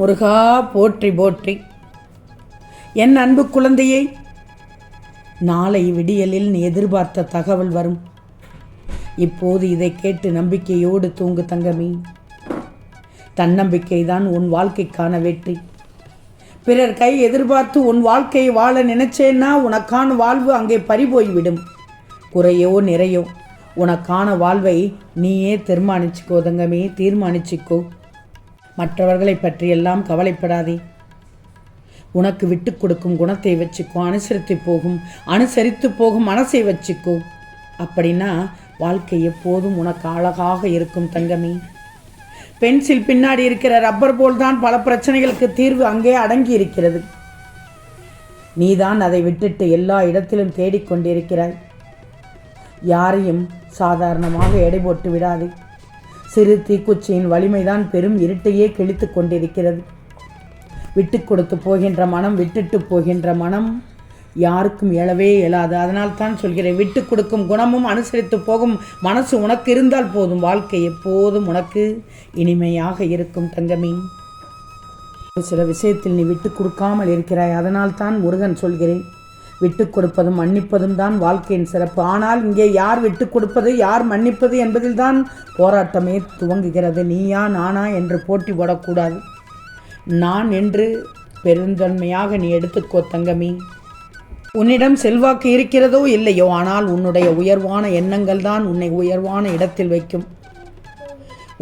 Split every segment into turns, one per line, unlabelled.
முருகா போற்றி போற்றி. என் அன்பு குழந்தையே நாளை விடியலில் நீ எதிர்பார்த்த தகவல் வரும். இப்போது இதை கேட்டு நம்பிக்கையோடு தூங்கு தங்கமி. தன்னம்பிக்கை தான் உன் வாழ்க்கைக்கான வெற்றி. பிறர் கை எதிர்பார்த்து உன் வாழ்க்கையை வாழ நினைச்சேன்னா உனக்கான வாழ்வு அங்கே பறிபோய்விடும். குறையோ நிறையோ உனக்கான வாழ்வை நீயே தீர்மானிச்சுக்கோ தங்கமே தீர்மானிச்சுக்கோ. மற்றவர்களை பற்றியெல்லாம் கவலைப்படாதே. உனக்கு விட்டு கொடுக்கும் குணத்தை வச்சுக்கோ அனுசரித்து போகும் அனுசரித்து போகும் மனசை வச்சுக்கோ. அப்படின்னா வாழ்க்கை எப்போதும் உனக்கு அழகாக இருக்கும் தங்கமே. பென்சில் பின்னாடி இருக்கிற ரப்பர் போல் தான் பல பிரச்சனைகளுக்கு தீர்வு அங்கே அடங்கி இருக்கிறது. நீதான் அதை விட்டுட்டு எல்லா இடத்திலும் தேடிக்கொண்டிருக்கிறாய் யாரையும் சாதாரணமாக எடை போட்டு விடாதே. சிறு தீக்குச்சியின் வலிமைதான் பெரும் இருட்டையே கிழித்து கொண்டிருக்கிறது. விட்டு கொடுத்து போகின்ற மனம் விட்டுட்டு போகின்ற மனம் யாருக்கும் எழவே இயலாது. அதனால் தான் சொல்கிறேன் விட்டு கொடுக்கும் குணமும் அனுசரித்து போகும் மனசு உனக்கு இருந்தால் போதும். வாழ்க்கை எப்போதும் உனக்கு இனிமையாக இருக்கும் தங்கமே. ஒரு சில விஷயத்தில் நீ விட்டு கொடுக்காமல் இருக்கிறாய். அதனால் தான் முருகன் சொல்கிறேன் விட்டு கொடுப்பதும் மன்னிப்பதும் தான் வாழ்க்கையின் சிறப்பு. ஆனால் இங்கே யார் விட்டு கொடுப்பது யார் மன்னிப்பது என்பதில் தான் போராட்டமே துவங்குகிறது. நீயா நானா என்று போட்டி போடக்கூடாது. நான் என்று பெருந்தன்மையாக நீ எடுத்துக்கோ தங்கமி. உன்னிடம் செல்வாக்கு இருக்கிறதோ இல்லையோ ஆனால் உன்னுடைய உயர்வான எண்ணங்கள் தான் உன்னை உயர்வான இடத்தில் வைக்கும்.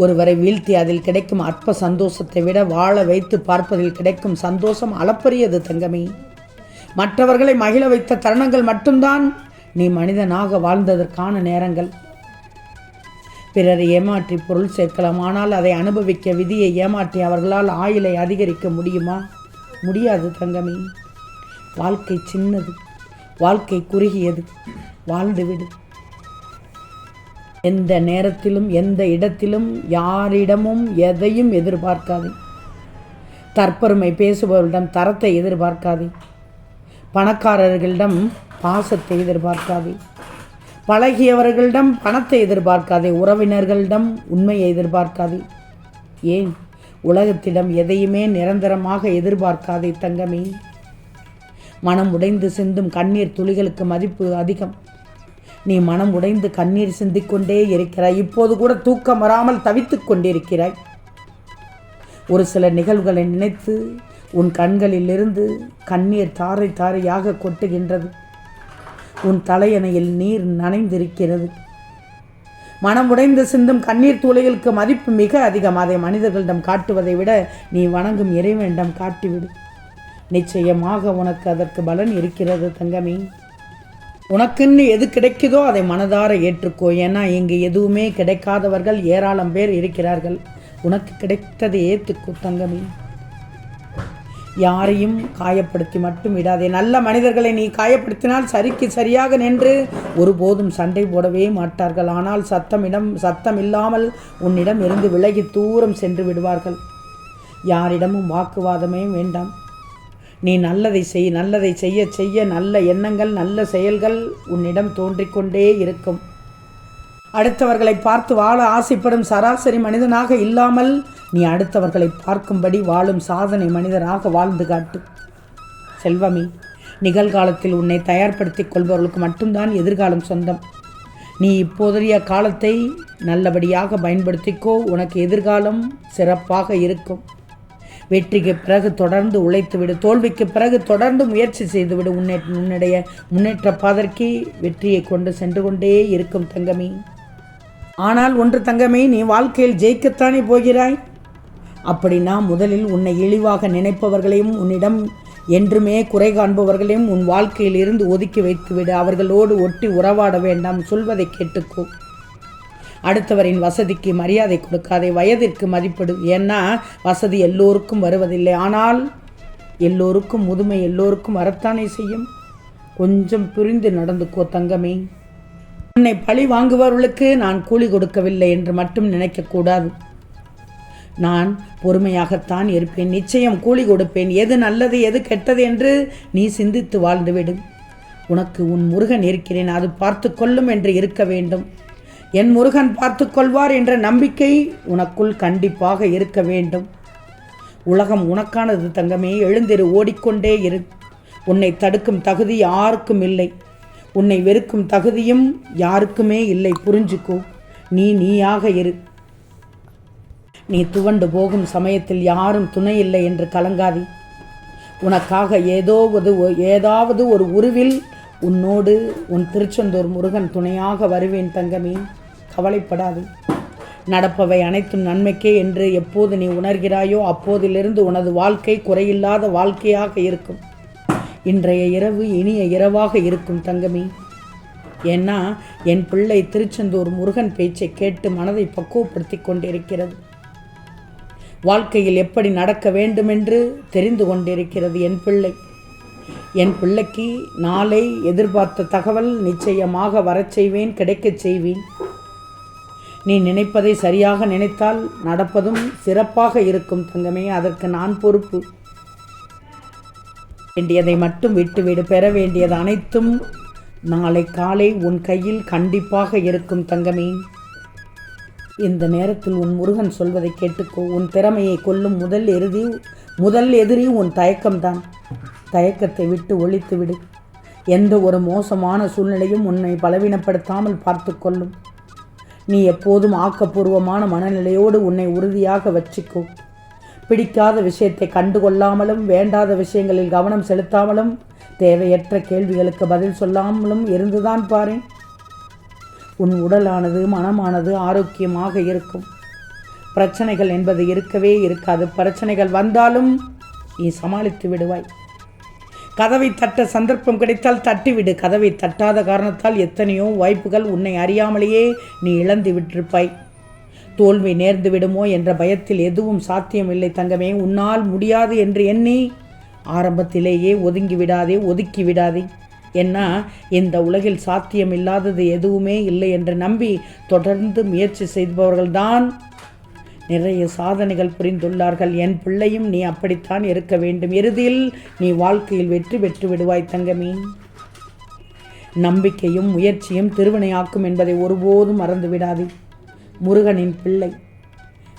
ஒருவரை வீழ்த்தி அதில் கிடைக்கும் அற்ப சந்தோஷத்தை விட வாழ வைத்து பார்ப்பதில் கிடைக்கும் சந்தோஷம் அளப்பரியது தங்கமே. மற்றவர்களை மகிழ வைத்த தருணங்கள் மட்டும்தான் நீ மனிதனாக வாழ்ந்ததற்கான நேரங்கள். பிறரை ஏமாற்றி பொருள் சேர்க்கலாம் ஆனால் அதை அனுபவிக்க விதியை ஏமாற்றி அவர்களால் ஆயுளை அதிகரிக்க முடியுமா? முடியாது தங்கமே. வாழ்க்கை சின்னது வாழ்க்கை குறுகியது வாழ்ந்துவிடு எந்த நேரத்திலும் எந்த இடத்திலும் யாரிடமும் எதையும் எதிர்பார்க்காதே. தற்பெருமை பேசுபவர்களிடம் தரத்தை எதிர்பார்க்காதே. பணக்காரர்களிடம் பாசத்தை எதிர்பார்க்காதே. பழகியவர்களிடம் பணத்தை எதிர்பார்க்காதே. உறவினர்களிடம் உண்மையை எதிர்பார்க்காதே. ஏன்? உலகத்திடம் எதையுமே நிரந்தரமாக எதிர்பார்க்காதே தங்கமே. மனம் உடைந்து சிந்தும் கண்ணீர் துளிகளுக்கு மதிப்பு அதிகம். நீ மனம் உடைந்து கண்ணீர் சிந்திக்கொண்டே இருக்கிறாய். இப்போது கூட தூக்கம் வராமல் தவித்துக் கொண்டிருக்கிறாய். ஒரு சில நிகழ்வுகளை நினைத்து உன் கண்களிலிருந்து கண்ணீர் தாரை தாரையாக கொட்டுகின்றது. உன் தலையணையில் நீர் நனைந்திருக்கிறது. மனம் உடைந்து சிந்தும் கண்ணீர் துளைகளுக்கு மதிப்பு மிக அதிகம். அதை மனிதர்களிடம் காட்டுவதை விட நீ வணங்கும் இறைவனிடம் காட்டிவிடு. நிச்சயமாக உனக்கு அதற்கு பலன் இருக்கிறது தங்கமே. உனக்குன்னு எது கிடைக்குதோ அதை மனதார ஏற்றுக்கோ. ஏன்னா இங்கு எதுவுமே கிடைக்காதவர்கள் ஏராளம் பேர் இருக்கிறார்கள். உனக்கு கிடைத்ததை ஏற்றுக்கோ தங்கமே. யாரையும் காயப்படுத்தி மட்டும் விடாதே. நல்ல மனிதர்களை நீ காயப்படுத்தினால் சரிக்கு சரியாக நின்று ஒருபோதும் சண்டை போடவே மாட்டார்கள். ஆனால் சத்தமிடம் சத்தம் இல்லாமல் உன்னிடம் இருந்து விலகி தூரம் சென்று விடுவார்கள். யாரிடமும் வாக்குவாதமே வேண்டாம். நீ நல்லதை செய் நல்லதை செய்ய செய்ய நல்ல எண்ணங்கள் நல்ல செயல்கள் உன்னிடம் தோன்றிக்கொண்டே இருக்கும். அடுத்தவர்களை பார்த்து வாழ ஆசைப்படும் சராசரி மனிதனாக இல்லாமல் நீ அடுத்தவர்களை பார்க்கும்படி வாழும் சாதனை மனிதராக வாழ்ந்து காட்டு. செல்வமே நிகழ்காலத்தில் உன்னை தயார்படுத்தி கொள்பவர்களுக்கு மட்டும்தான் எதிர்காலம் சொந்தம். நீ இப்போதைய காலத்தை நல்லபடியாக பயன்படுத்திக்கோ உனக்கு எதிர்காலம் சிறப்பாக இருக்கும். வெற்றிக்கு பிறகு தொடர்ந்து உழைத்துவிடு தோல்விக்கு பிறகு தொடர்ந்து முயற்சி செய்துவிடு. உன்னை உன்னுடைய முன்னேற்ற பாதற்கு வெற்றியை கொண்டு சென்று கொண்டே இருக்கும் தங்கமே. ஆனால் ஒன்று தங்கமே நீ வாழ்க்கையில் ஜெயிக்கத்தானே போகிறாய்? அப்படின்னா முதலில் உன்னை இழிவாக நினைப்பவர்களையும் உன்னிடம் என்றுமே குறை காண்பவர்களையும் உன் வாழ்க்கையில் இருந்து ஒதுக்கி வைத்துவிடு அவர்களோடு ஒட்டி உறவாட வேண்டாம் சொல்வதை கேட்டுக்கோ. அடுத்தவரின் வசதிக்கு மரியாதை கொடுக்காதே வயதிற்கு மதிப்பிடு. ஏன்னா வசதி எல்லோருக்கும் வருவதில்லை. ஆனால் எல்லோருக்கும் முதுமை எல்லோருக்கும் வரத்தானே செய்யும்? கொஞ்சம் புரிந்து நடந்துக்கோ தங்கமே. உன்னை பழி வாங்குபவர்களுக்கு நான் கூலி கொடுக்கவில்லை என்று மட்டும் நினைக்கக்கூடாது. நான் பொறுமையாகத்தான் இருப்பேன் நிச்சயம் கூலி கொடுப்பேன். எது நல்லது எது கெட்டது என்று நீ சிந்தித்து வாழ்ந்துவிடு. உனக்கு உன் முருகன் இருக்கிறேன் அது பார்த்து கொள்ளும் என்று இருக்க வேண்டும். என் முருகன் பார்த்து கொள்வார் என்ற நம்பிக்கை உனக்குள் கண்டிப்பாக இருக்க வேண்டும். உலகம் உனக்கானது தங்கமே எழுந்திரு ஓடிக்கொண்டே இரு. உன்னை தடுக்கும் தகுதி யாருக்கும் இல்லை. உன்னை வெறுக்கும் தகுதியும் யாருக்குமே இல்லை புரிஞ்சுக்கோ. நீ நீயாக இரு. நீ துவண்டு போகும் சமயத்தில் யாரும் துணை இல்லை என்று கலங்காதி. உனக்காக ஏதோ ஒரு ஏதாவது ஒரு உருவில் உன்னோடு உன் திருச்செந்தூர் முருகன் துணையாக வருவேன் தங்கமே. கவலைப்படாது. நடப்பவை அனைத்தும் நன்மைக்கே என்று எப்போது நீ உணர்கிறாயோ அப்போதிலிருந்து உனது வாழ்க்கை குறையில்லாத வாழ்க்கையாக இருக்கும். இன்றைய இரவு இனிய இரவாக இருக்கும் தங்கமே. ஏன்னா என் பிள்ளை திருச்செந்தூர் முருகன் பேச்சை கேட்டு மனதை பக்குவப்படுத்தி கொண்டிருக்கிறது. வாழ்க்கையில் எப்படி நடக்க வேண்டுமென்று தெரிந்து கொண்டிருக்கிறது என் பிள்ளை. என் பிள்ளைக்கு நாளை எதிர்பார்த்த தகவல் நிச்சயமாக வரச் செய்வேன் கிடைக்கச் செய்வேன். நீ நினைப்பதை சரியாக நினைத்தால் நடப்பதும் சிறப்பாக இருக்கும் தங்கமே அதற்கு நான் பொறுப்பு. வேண்டியதை மட்டும் விட்டுவிடு பெற வேண்டியது அனைத்தும் நாளை காலை உன் கையில் கண்டிப்பாக இருக்கும் தங்கமே. இந்த நேரத்தில் உன் முருகன் சொல்வதை கேட்டுக்கோ. உன் திறமையை கொல்லும் முதல் எருதி முதல் எதிரி உன் தயக்கம்தான். தயக்கத்தை விட்டு ஒழித்து விடு. எந்த ஒரு மோசமான சூழ்நிலையும் உன்னை பலவீனப்படுத்தாமல் பார்த்து கொள்ளும். நீ எப்போதும் ஆக்கப்பூர்வமான மனநிலையோடு உன்னை உறுதியாக வச்சிக்கோ. பிடிக்காத விஷயத்தை கண்டுகொள்ளாமலும் வேண்டாத விஷயங்களில் கவனம் செலுத்தாமலும் தேவையற்ற கேள்விகளுக்கு பதில் சொல்லாமலும் இருந்துதான் பாரேன். உன் உடலானது மனமானது ஆரோக்கியமாக இருக்கும். பிரச்சனைகள் என்பது இருக்கவே இருக்காது. பிரச்சனைகள் வந்தாலும் நீ சமாளித்து விடுவாய். கதவை தட்ட சந்தர்ப்பம் கிடைத்தால் தட்டிவிடு. கதவை தட்டாத காரணத்தால் எத்தனையோ வாய்ப்புகள் உன்னை அறியாமலேயே நீ இழந்து விட்டிருப்பாய். தோல்வி நேர்ந்து விடுமோ என்ற பயத்தில் எதுவும் சாத்தியமில்லை தங்கமே. உன்னால் முடியாது என்று எண்ணி ஆரம்பத்திலேயே ஒதுங்கி விடாதே ஒதுக்கி விடாதே. என்ன இந்த உலகில் சாத்தியமில்லாதது எதுவுமே இல்லை என்று நம்பி தொடர்ந்து முயற்சி செய்பவர்கள்தான் நிறைய சாதனைகள் புரிந்துள்ளார்கள். என் பிள்ளையும் நீ அப்படித்தான் இருக்க வேண்டும். இறுதியில் நீ வாழ்க்கையில் வெற்றி பெற்று விடுவாய் தங்கமீ. நம்பிக்கையும் முயற்சியும் திருவினையாக்கும் என்பதை ஒருபோதும் மறந்துவிடாது. முருகனின் பிள்ளை.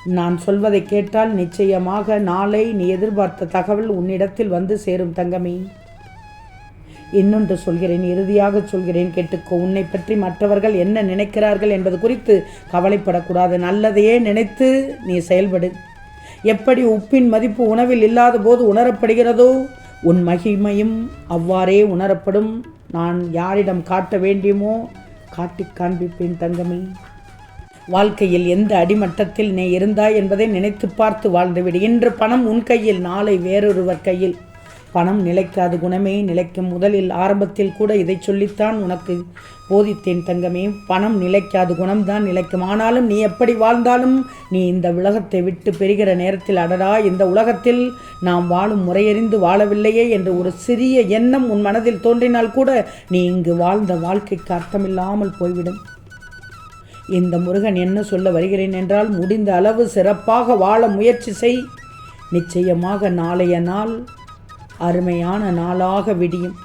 நான் சொல்வதை கேட்டால் நிச்சயமாக நாளை நீ எதிர்பார்த்த தகவல் உன்னிடத்தில் வந்து சேரும் தங்கமே. இன்னொன்று சொல்கிறேன் இறுதியாக சொல்கிறேன் கேட்டுக்கோ. உன்னை பற்றி மற்றவர்கள் என்ன நினைக்கிறார்கள் என்பது குறித்து கவலைப்படக்கூடாது. நல்லதையே நினைத்து நீ செயல்படு. எப்படி உப்பின் மதிப்பு உணவில் இல்லாத போது உணரப்படுகிறதோ உன் மகிமையும் அவ்வாறே உணரப்படும். நான் யாரிடம் காட்ட வேண்டியுமோ காட்டி காண்பிப்பேன் தங்கமே. வாழ்க்கையில் எந்த அடிமட்டத்தில் நீ இருந்தாய் என்பதை நினைத்து பார்த்து வாழ்ந்துவிடு. இன்று பணம் உன் கையில் நாளை வேறொருவர் கையில். பணம் நிலைக்காது குணமே நிலைக்கும். முதலில் ஆரம்பத்தில் கூட இதை சொல்லித்தான் உனக்கு போதித்தேன் தங்கமே. பணம் நிலைக்காது குணம்தான் நிலைக்கும். ஆனாலும் நீ எப்படி வாழ்ந்தாலும் நீ இந்த உலகத்தை விட்டு பெறுகிற நேரத்தில் அடடா இந்த உலகத்தில் நாம் வாழும் முறையறிந்து வாழவில்லையே என்று ஒரு சிறிய எண்ணம் உன் மனதில் தோன்றினால் கூட நீ இங்கு வாழ்ந்த வாழ்க்கைக்கு அர்த்தமில்லாமல் போய்விடும். இந்த முருகன் என்ன சொல்ல வருகிறேன் என்றால் முடிந்த அளவு சிறப்பாக வாழ முயற்சி செய். நிச்சயமாக நாளைய நாள் அருமையான நாளாக விடியும்.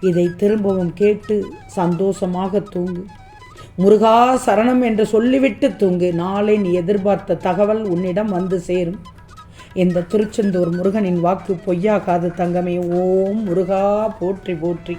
இதை திரும்பவும் கேட்டு சந்தோஷமாக தூங்கு. முருகா சரணம் என்று சொல்லிவிட்டு தூங்கு. நாளை நீ எதிர்பார்த்த தகவல் உன்னிடம் வந்து சேரும். இந்த திருச்செந்தூர் முருகனின் வாக்கு பொய்யாகாது தங்கமே. ஓம் முருகா போற்றி போற்றி.